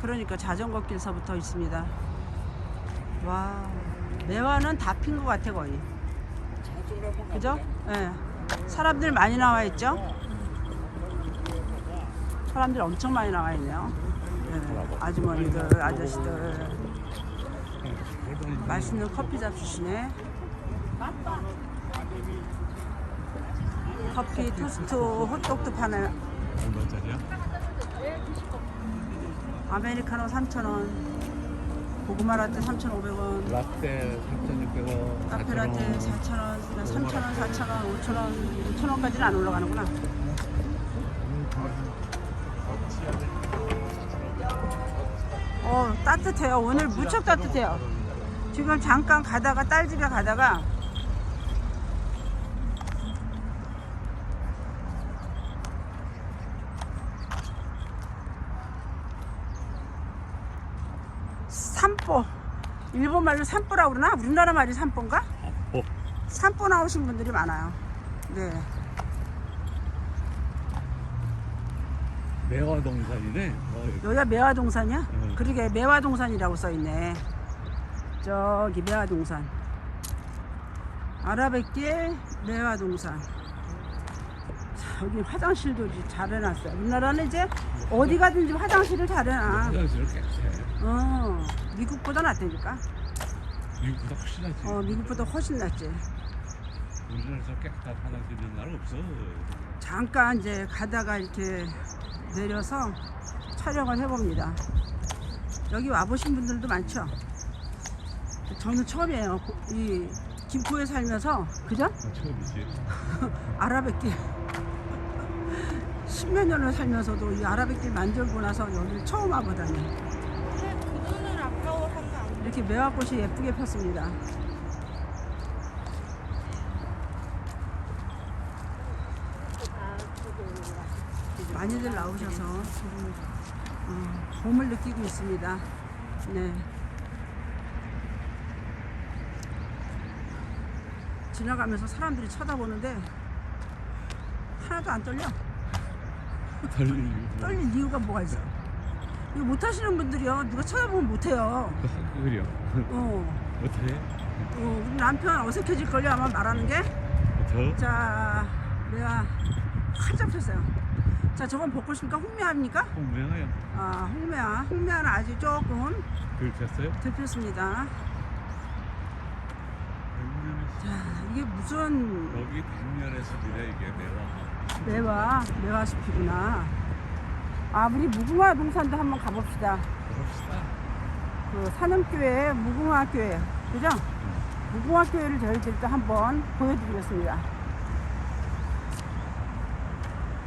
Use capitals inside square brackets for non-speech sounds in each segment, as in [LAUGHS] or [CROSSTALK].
그러니까 자전거 길서부터 있습니다. 와, 매화는 다 핀 것 같아 거의. 그죠? 예. 사람들 많이 나와 있죠? 사람들 엄청 많이 나와 있네요. 예. 아주머니들, 아저씨들. 맛있는 커피 잡수시네. 커피, 토스트, 호떡도 파네. 얼마짜리야? 아메리카노 3,000원. 고구마 라떼 3,500원. 라떼 3,600원. 카페 라떼 4,000원. 3,000원, 4,000원, 5,000원, 5,000원까지는 안 올라가는구나. 어, 따뜻해요. 오늘 무척 따뜻해요. 지금 잠깐 가다가 딸 집에 가다가 산보 일본 말로 산보라고 그러나 우리나라 말이 산보인가? 어, 산보 나오신 분들이 많아요. 네. 매화동산이네. 어, 여기가 매화동산이야? 응. 그러게 매화동산이라고 써있네. 저기 매화동산. 아라뱃길 매화동산. 자, 여기 화장실도 잘 해놨어요. 우리나라는 이제 어디 가든지 화장실을 잘 해놔. 화장실을 깨끗해. 어, 미국보다 낫다니까. 미국보다 훨씬 낫지. 어, 미국보다 훨씬 낫지. 우리나라에서 깨끗한 화장실 있는 나라 없어. 잠깐 이제 가다가 이렇게 내려서 촬영을 해봅니다. 여기 와보신 분들도 많죠? 저는 처음이에요. 고- 이 김포에 살면서, 그죠? 어, 처음이지. [LAUGHS] 아라뱃길. [LAUGHS] 십몇 년을 살면서도 이 아라뱃길 만들고 나서 여기 처음 와보다니. 이렇게 매화꽃이 예쁘게 폈습니다. 많이들 나오셔서 지금 어, 봄을 느끼고 있습니다. 네. 지나가면서 사람들이 쳐다보는데 하나도 안 떨려. 떨릴 이유가 뭐가 있어? 이거 못하시는 분들이요. 누가 쳐다보면 못해요. [LAUGHS] 그래요. 어. 못해? 어, 우리 남편 어색해질걸요 아마 말하는 게. 더? 자, 내가 활짝 폈어요. 자, 저건 벚꽃입니까? 홍매화입니까? 홍매화야. 아, 홍매화. 홍매화는 아직 조금 글 폈어요? 덜 폈습니다. 자, 이게 무슨 여기 백년의 숲이래 이게 매화. 매화, 매화숲이구나. 아, 우리 무궁화 동산도 한번 가봅시다. 그 산음교회 무궁화교회, 그죠? 무궁화교회를 저희들 또 한번 보여드리겠습니다.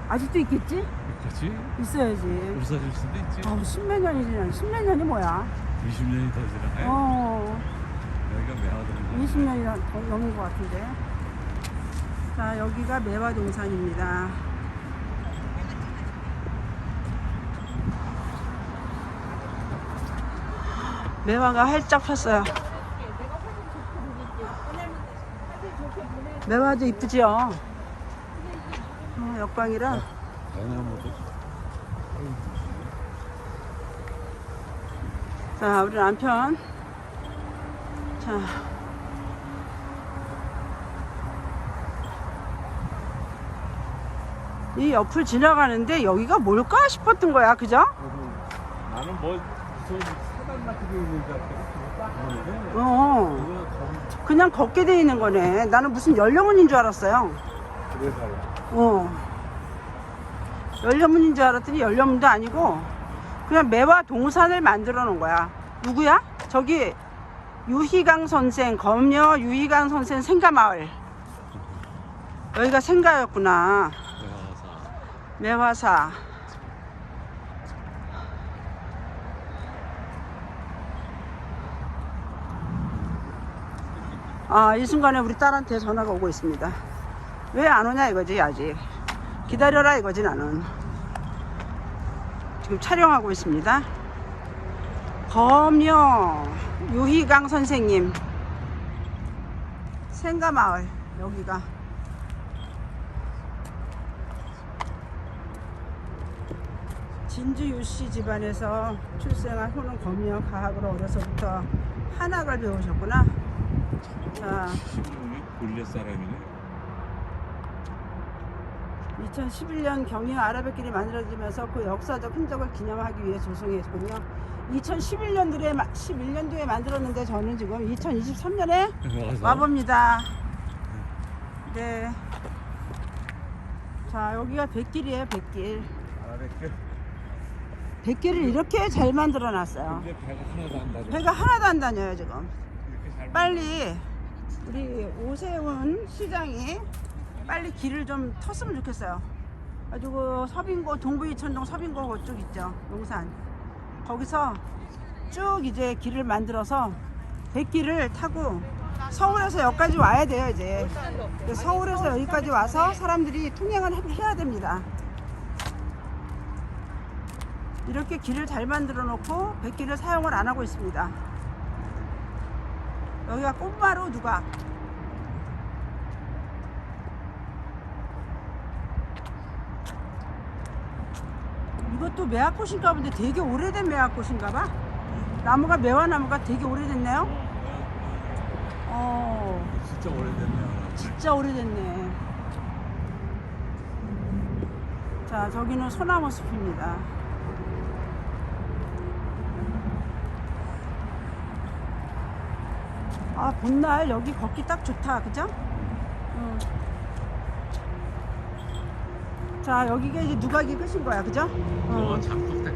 아직도 있겠지? 그렇지? 있어야지. 없어질 수도 있지. 어, 십몇 년이 지나, 십몇 년이 뭐야? 20년이 더 지나가요. 어, 여기가 매화동산. 20년이 더 넘은 것 같은데. 자, 여기가 매화동산입니다. 매화가 활짝 폈어요. 매화도 이쁘죠? 어. 대나무도. 자, 우리 남편. 자. 이 옆을 지나가는데 여기가 뭘까 싶었던 거야, 그죠? 나는 뭐 어. 그냥 걷게 돼 있는 거네. 나는 무슨 연령문인 줄 알았어요. 어. 연료문인 줄 알았더니 연료문도 아니고 그냥 매화 동산을 만들어 놓은 거야. 누구야? 저기 유희강 선생, 검여 유희강 선생 생가마을. 여기가 생가였구나. 매화사. 매화사. 아, 이 순간에 우리 딸한테 전화가 오고 있습니다. 왜 안 오냐 이거지, 아직. 기다려라 이거지, 나는. 지금 촬영하고 있습니다. 검여 유희강 선생님. 생가마을, 여기가. 진주 유씨 집안에서 출생한 호는 검역 과학으로 어려서부터 한학을 배우셨구나. 자, 신문이 골리앗 사람이네. 2011년 경영 아라뱃길이 만들어지면서 그 역사적 흔적을 기념하기 위해 조성했군요. 2011년도에 11년도에 만들었는데 저는 지금 2023년에 와봅니다. 네. 자, 여기가 백길이에요, 백길. 알아볼게. 백길을 이렇게 잘 만들어 놨어요. 근데 배가 하나도 안 다져. 배가 하나도 안 다녀요, 지금. 빨리 우리 오세훈 시장이 빨리 길을 좀 텄으면 좋겠어요. 가지고 서빙고 동부이천동 서빙고 그쪽 있죠, 용산. 거기서 쭉 이제 길을 만들어서 백길을 타고 서울에서 여기까지 와야 돼요, 이제. 서울에서 여기까지 와서 사람들이 통행을 해- 해야 됩니다. 이렇게 길을 잘 만들어 놓고 백길을 사용을 안 하고 있습니다. 여기가 꽃마루 누각. 이것도 매화꽃인가 본데 되게 오래된 매화꽃인가 봐. 나무가 매화나무가 되게 오래됐네요. 어, 진짜 오래됐네. 진짜 오래됐네. 자, 저기는 소나무 숲입니다. 아, 봄날 여기 걷기 딱 좋다. 그죠? 응. 자, 여기가 이제 누각이 끝인 거야. 그죠? 어.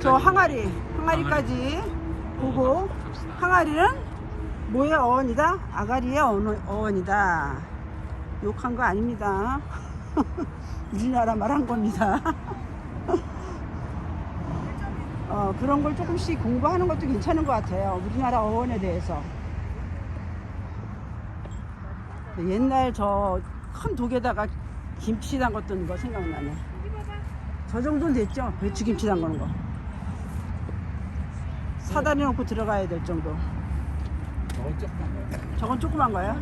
저 항아리, 항아리까지 보고 항아리는 뭐의 어원이다? 아가리의 어원- 어원이다. 욕한 거 아닙니다. [LAUGHS] 우리나라 말 한 겁니다. [LAUGHS] 어, 그런 걸 조금씩 공부하는 것도 괜찮은 것 같아요. 우리나라 어원에 대해서. 옛날 저 큰 독에다가 김치 담갔던 거 생각나네. 저 정도는 됐죠? 배추김치 담그는 거. 사다리 놓고 들어가야 될 정도. 저건 조그만 거예요?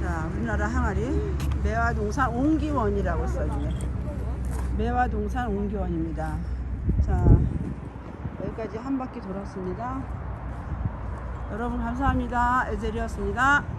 자, 우리나라 항아리 매화동산 옹기원이라고 써주네. 매화동산 옹기원입니다. 자, 여기까지 한 바퀴 돌았습니다. 여러분 감사합니다. 에젤이었습니다.